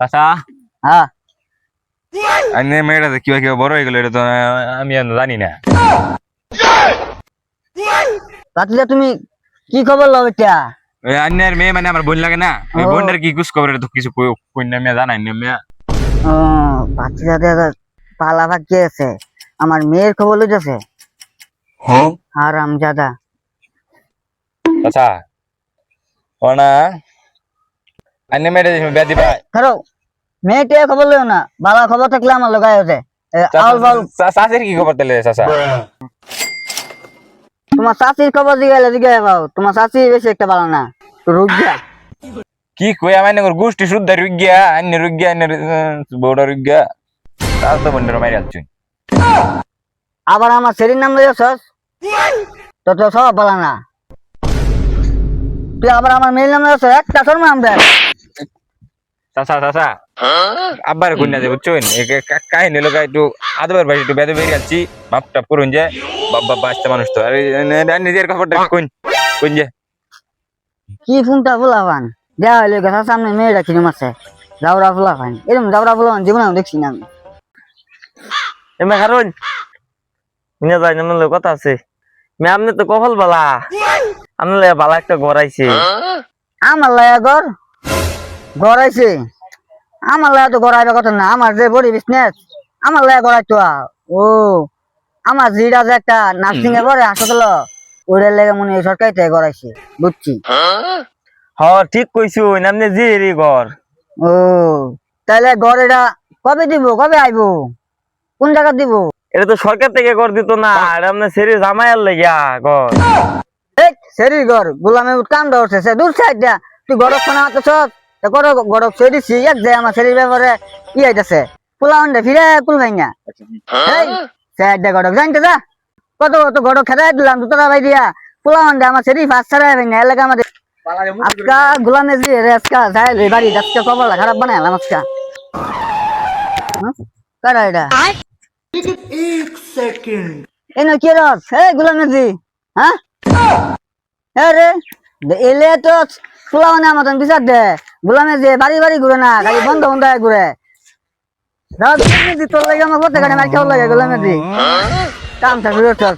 চাচা হ্যাঁ আইনে মেয়েটা কিবা কিবা বড় হয়ে গেল এটা তো আমি জানি না। তাতলে তুমি কি খবর লও এটা ওই মেয়ে মানে আমার বোন লাগে না। ওই ও। বোনটার কি কুস খবর তো কিছু কই কই মেয়ে জানাই না মেয়ে। ও বাচ্চা পালা ভাগ্যে আছে। আমার মেয়ের খবর লইতেছে আর আমজাদা চাচা ওনা আন্নে মেয়েটা ব্যাধি পায় ধরো মেয়েটে খবর লইও না বালা খবর থাকলে আমার লগাই বাউল। চাষের কি খবর তাহলে চাচা? তোমার চাষির খবর জিগাইলে জিগাই পাও তোমার চাষি বেশি একটা ভালো না রুগিয়া কি কই আমার নগর গোষ্ঠী শুদ্ধ রুগিয়া আন্য রুগিয়া আন্য বড় রুগিয়া তার তো বন্ধুরা আলছুন আবার আমার শরীর নাম লইছস তো তো সব ভালো না। তুই আবার আমার মেয়ের নাম লইছস একটা শর্মা নাম দেয়। চাচা চাচা আব্বার কন্যা যে বুঝছেন? কাহিনী লোক একটু আদবার ভাই একটু বেদে বেরিয়ে আছি মাপটা পুরুন যে বাবা বাচ্চা মানুষ তো। আর নিজের খবরটা কোন কোন যে। কি ফোনটা ফুলাফান দেওয়া হইলে গাছার সামনে মেয়েটা কিনে মারছে। জাউরা ফুলাফান এরকম জাউরা ফুলাফান জীবনে আমি দেখছি না আমি। এমে কারণ মিনা যাই না কথা আছে। মে আপনি তো কপাল বালা। আপনি লাগে বালা একটা ঘর গড়াইছে আমার লাগা ঘর? গড়াইছে। আমার লাগা তো গড়াইবার কথা না আমার যে বডি বিজনেস আমার লাগা গড়াইতো। ও আমার জিরা যে একটা নার্সিং এ পরে হাসপাতাল ওইটার লেগে মনে হয় সরকারি গড়াইছে বুঝছি? হ ঠিক কইছু রে ঘর। ও তাহলে ঘর এটা কবে দিব কবে আইবো? কোন জায়গা দিব? এটা তো সরকার থেকে ঘর দিত না এটা সেরি জামাইয়ার লাগিয়া ঘর। এই সেরি ঘর গোলামে কাম ধরছে দূর সাইড তুই ফোন আমাকে সব গরব গরব সি এক যে আমার সেরির ব্যাপারে ই আইতাছে। পোলা হন্ডে ফিরে পুল ভাই না। এই দিয়া গরব জানতে যা কত কত গরব খেদাই দিলাম দুতরা ভাই দিয়া। পোলা হন্ডে আমার সেরি ফাঁস এলাকা আমাদের আজকা গোলামে যে রে আজকা যাই রে বাড়ি আজকে খবর খারাপ বানাইলাম আজকা? কারা এটা? কি রস হে গোলামে জি হ্যাঁ? হ্যাঁ রে। এলে তো ফুলা না মতন বিচার দে। গোলামে যে বাড়ি বাড়ি ঘুরে না খালি বন্ধ বন্ধ হয়ে ঘুরে। তোর লাগে আমার প্রত্যেক গাড়ি মার কেউ লাগে গোলামে দি। কাম থাকবে তোর